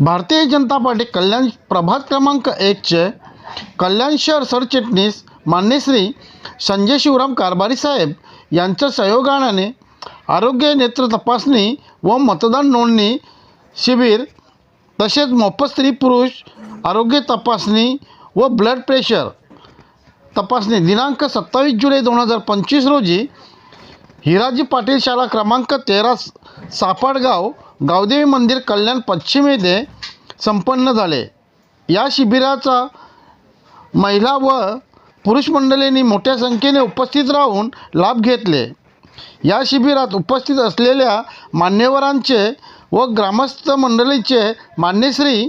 Bharatiya Janata party कल्याण प्रभाग क्रमांक एकचे कल्याण शहर सरचिटणीस मान्यश्री संजय शिवराम कारभारी साहेब यांच्या सहयोगाने आरोग्य नेत्र तपासणी व मतदान नोंदणी शिबिर तसेच मोफत स्त्री पुरुष आरोग्य तपासणी व ब्लड प्रेशर तपासणी दिनांक सत्तावीस जुलै दोन हजार पंचवीस रोजी हिराजी पाटील शाळा क्रमांक तेरा सापाडगाव गावदेवी मंदिर कल्याण पश्चिम येथे संपन्न झाले. या शिबिराचा महिला व पुरुष मंडळींनी मोठ्या संख्येने उपस्थित राहून लाभ घेतले. या शिबिरात उपस्थित असलेल्या मान्यवरांचे व ग्रामस्थ मंडळीचे मान्यश्री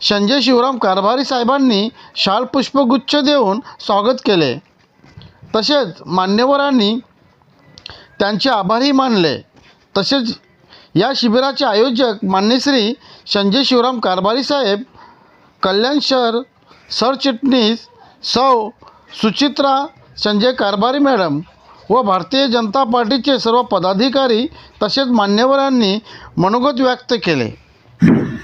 संजय शिवराम कारभारी साहेबांनी शाल पुष्पगुच्छ देऊन स्वागत केले. तसेच मान्यवरांनी त्यांचे आभारही मानले. तसेच या शिबिराचे आयोजक मान्यश्री संजय शिवराम कारभारी साहेब कल्याण शहर सरचिटणीस सौ सुचित्रा संजय कारभारी मॅडम व भारतीय जनता पार्टीचे सर्व पदाधिकारी तसेच मान्यवरांनी मनोगत व्यक्त केले.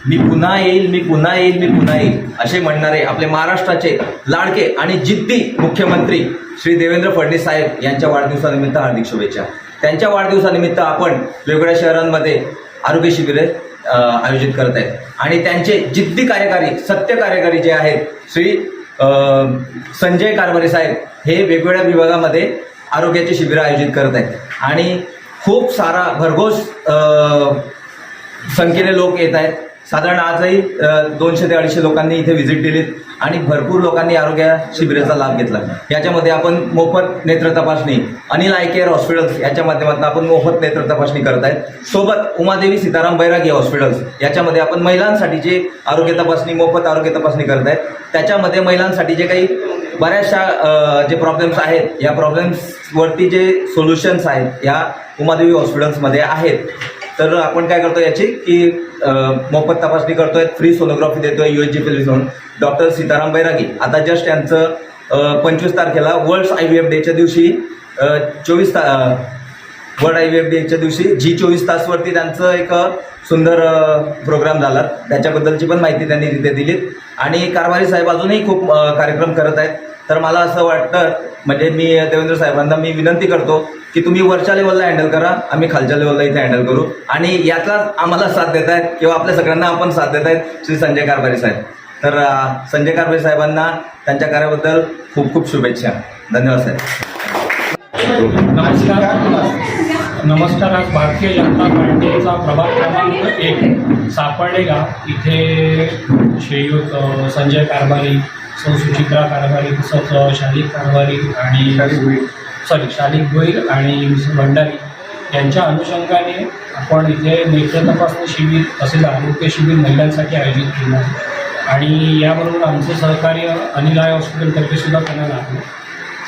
मी पुन्हा येईल मी पुन्हा येईल मी पुन्हा येईल असे म्हणणारे आपले महाराष्ट्राचे लाडके आणि जिद्दी मुख्यमंत्री श्री देवेंद्र फडणवीस साहेब यांच्या वाढदिवसानिमित्त हार्दिक शुभेच्छा. त्यांच्या वाढदिवसानिमित्त आपण वेगवेगळ्या शहरांमध्ये आरोग्य शिबिरे आयोजित करत आहेत. आणि त्यांचे जिद्दी कार्यकारी सत्य कार्यकारी जे आहेत श्री संजय कारभारे साहेब हे वेगवेगळ्या विभागामध्ये आरोग्याची शिबिरं आयोजित करत आहेत. आणि खूप सारा भरघोस संख्येने लोक येत आहेत. साधारण आजही दोनशे ते अडीचशे लोकांनी इथे व्हिजिट दिलीत आणि भरपूर लोकांनी आरोग्य शिबिराचा लाभ घेतला. याच्यामध्ये आपण मोफत नेत्र तपासणी अनिल आय केअर हॉस्पिटल्स याच्या माध्यमातून आपण मोफत नेत्र तपासणी करत आहेत. सोबत उमादेवी सीताराम बैरागी हॉस्पिटल्स याच्यामध्ये आपण महिलांसाठीची आरोग्य तपासणी मोफत आरोग्य तपासणी करत आहेत. त्याच्यामध्ये महिलांसाठी जे काही बऱ्याचशा जे प्रॉब्लेम्स आहेत या प्रॉब्लेम्सवरती जे सोल्युशन्स आहेत या उमादेवी हॉस्पिटल्समध्ये आहेत. तर आपण काय करतो याची की मोफत तपासणी करतोय फ्री सोनोग्राफी देतोय युएसजी फिलिझोन डॉक्टर सीताराम बैरागी आता जस्ट यांचं पंचवीस तारखेला वर्ल्ड आय व्ही एफ डेच्या दिवशी चोवीस ता वर्ल्ड आय व्ही एफ डेच्या दिवशी जी चोवीस तासवरती त्यांचं एक सुंदर प्रोग्राम झाला. त्याच्याबद्दलची पण माहिती त्यांनी तिथे दिलीत आणि कारभारी साहेब अजूनही खूप कार्यक्रम करत आहेत. तर मला असं वाटतं म्हणजे मी देवेंद्र साहेबांना मी विनंती करतो की तुम्ही वरच्या लेवलला हँडल करा. आम्ही खालच्या लेवलला इथे हँडल करू. आणि याचा आम्हाला साथ देत आहेत किंवा आपल्या सगळ्यांना आपण साथ देत आहेत श्री संजय कारभारी साहेब. तर संजय कारभारी साहेबांना त्यांच्या कार्याबद्दल खूप खूप शुभेच्छा. धन्यवाद साहेब. नमस्कार. नमस्कार आज भारतीय जनता पार्टीचा प्रभाग क्रमांक एक. सापर्डे गाव इथे श्रीयुत संजय कारभारी सौ सुचित्रा कारभारी तसंच शालिक कारभारी आणि सॉरी शालिक भोईर आणि मिस भंडारी यांच्या अनुषंगाने आपण इथे नेत्र तपासणी शिबिर तसेच आरोग्य शिबिर महिलांसाठी आयोजित केलं आहे. आणि याबरोबर आमचं सहकार्य अनिलाय हॉस्पिटलतर्फे सुद्धा करण्यात आलं.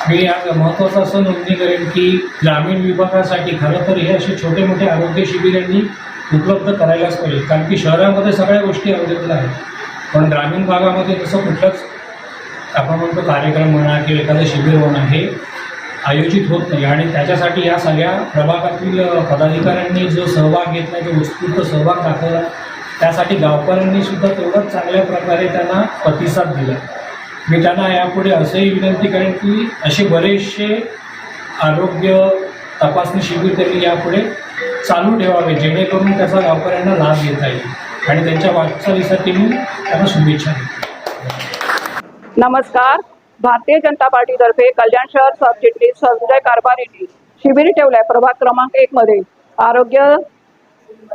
मी आज महत्त्वाचं असं नोंदणी करेन की ग्रामीण विभागासाठी खरं तर हे असे छोटे मोठे आरोग्य शिबिरांनी उपलब्ध करायलाच पाहिजे. कारण की शहरामध्ये सगळ्या गोष्टी अवेलेबल आहेत. पण ग्रामीण भागामध्ये तसं कुठलंच आपण म्हणतो कार्यक्रम म्हणा किंवा एखादं शिबिर होणं हे आयोजित होत नाही. आणि त्याच्यासाठी या सगळ्या प्रभागातील पदाधिकाऱ्यांनी जो सहभाग घेतला जो उत्स्फूर्त सहभाग दाखवला त्यासाठी गावकऱ्यांनी सुद्धा तेवढंच चांगल्या प्रकारे त्यांना प्रतिसाद दिला. मी त्यांना यापुढे असंही विनंती करेन की असे बरेचसे आरोग्य तपासणी शिबिर त्यांनी यापुढे चालू ठेवावे जेणेकरून त्याचा गावकऱ्यांना लाभ घेता येईल. आणि त्यांच्या वाटचालीसाठी मी त्यांना शुभेच्छा देतो. नमस्कार. भारतीय जनता पार्टीतर्फे कल्याण शहर सरचिटणीस संजय कारभारीने शिबिर ठेवलाय. प्रभाग क्रमांक एक मध्ये. आरोग्य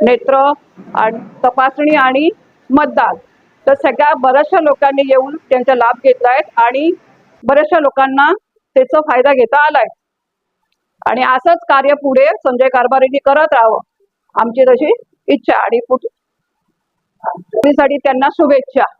नेत्र आणि तपासणी आणि मतदान. तर सगळ्या बऱ्याचशा लोकांनी येऊन त्यांचा लाभ घेतलाय आणि बऱ्याचशा लोकांना त्याचा फायदा घेता आलाय आणि असंच कार्य पुढे संजय कारभारींनी करत राहावं आमची तशी इच्छा आणि पुढसाठी त्यांना शुभेच्छा.